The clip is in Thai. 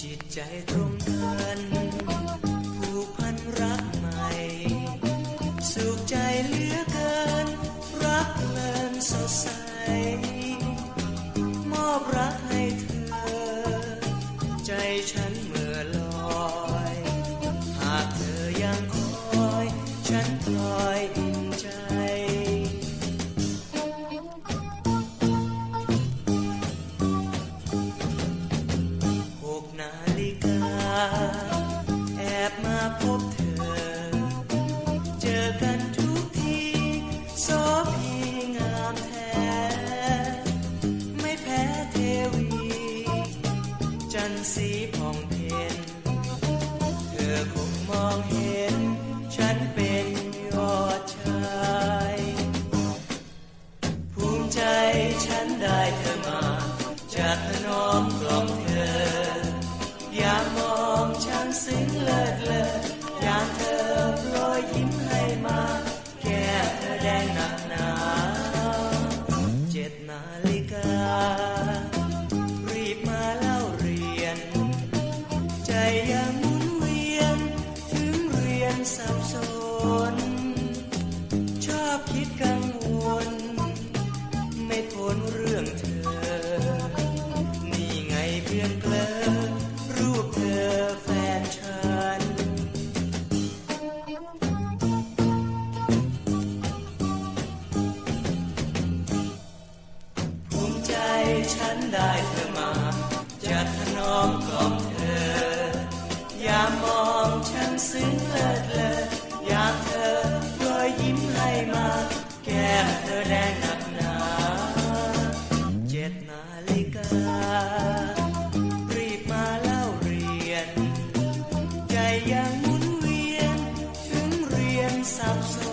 จิตใจตรงกันผูกพันรักใหม่ สุขใจเหลือเกิน รักเลินสดใส มอบรักให้เธอ ใจฉัน บมาพบเธอ เจอกันทุกทีโสพีงามแท้ ไม่แพ้เทวี จันสีผ่องเพ็ญเธอคงมองเห็น ฉันเป็นยอดชาย ภูมิใจฉันได้เธอมา จากถนอมกล่อมเธอ อย่ามองฉันซึ้งเลิศเลออ ยากเธอโปรยยิ้มให้มา แก้เธอแดงหนักหนาเจ็ดนาฬิกา รีบมาเล่าเรียน ใจยังหมุนเวียน ถึงเรียนสับสน ฉันได้เธอมา จะถนอมกล่อมเธอ อย่ามองฉันซึ้งเลิศเลยอยากเธอรอยยิ้มให้มา แก้มเธอแดงหนักหนาเจ็ดนาฬิกา รีบมาเล่าเรียน ใจยังหมุนเวียน ถึงเรียนสับสน